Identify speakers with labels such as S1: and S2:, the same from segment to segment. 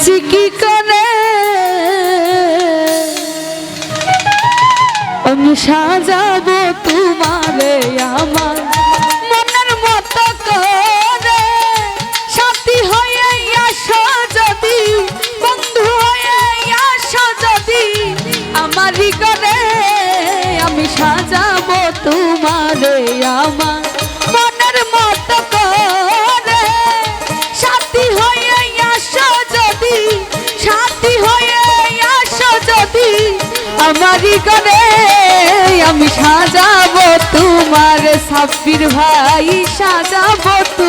S1: আছি কি করে? আমি সাজাবো তোমারে আমার। মনের মতো করে। সাথী হয়ে আসো যদি, বন্ধু হয়ে আসো যদি, আমারই করে আমি সাজাবো তোমারে বাপির ভাই সাদা বোতল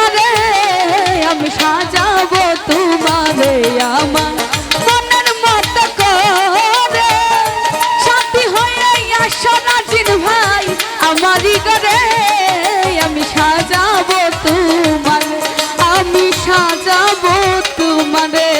S1: তোমারে, আমি সাজাবো তোমারে আমার। মনের মত করে, সাথী হয়ে আসো রাজিন ভাই, আমারই করে আমি সাজাবো তোমার, আমি সাজাবো তোমারে।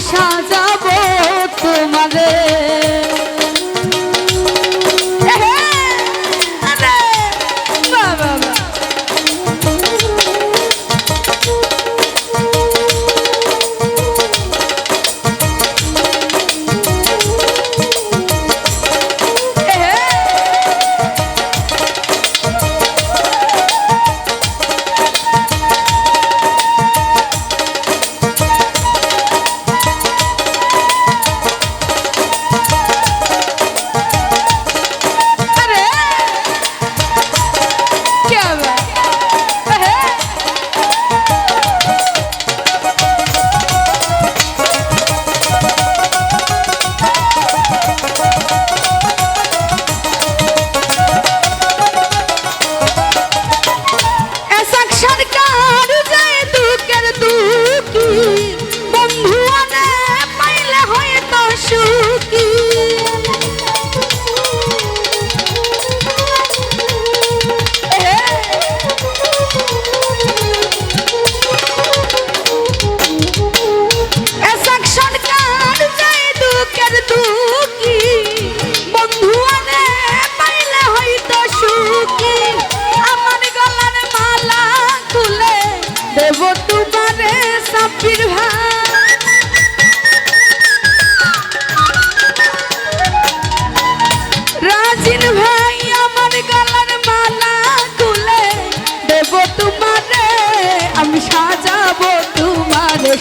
S1: সাজা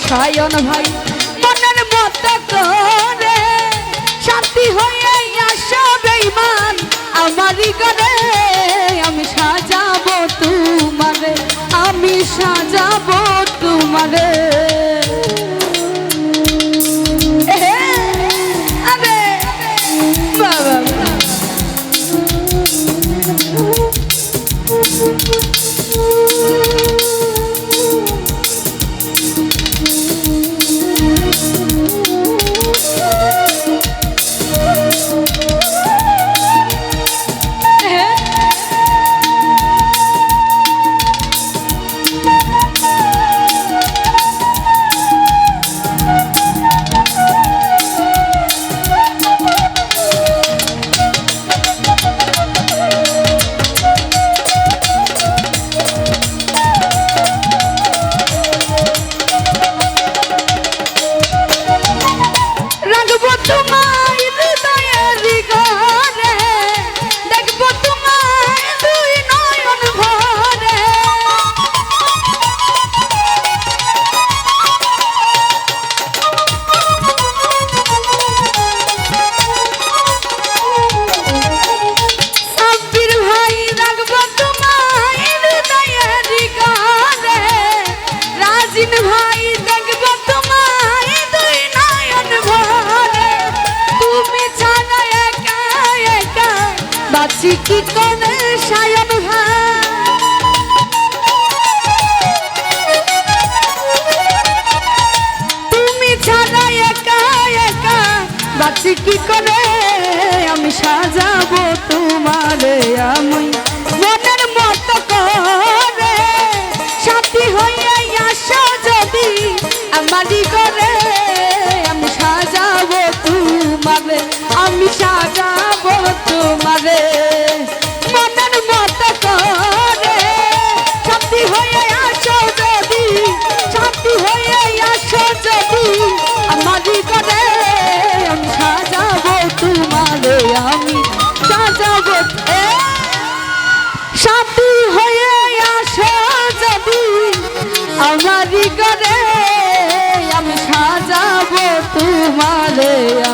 S1: সায়ন ভাই, মনের মত করে। শান্তি হয়ে আসো বেইমান আমারই করে আমি সাজাবো তোমারে, আমি সাজাবো তোমারে। আসো যদি আমারই করে আমি সাজাবো তোমারে, আমি সাজাবো তোমারে। মনের মত করে সাথী হয়ে আসো যদি সাথী হয়ে আসো যদি করে আমি সাজাবো তোমারে।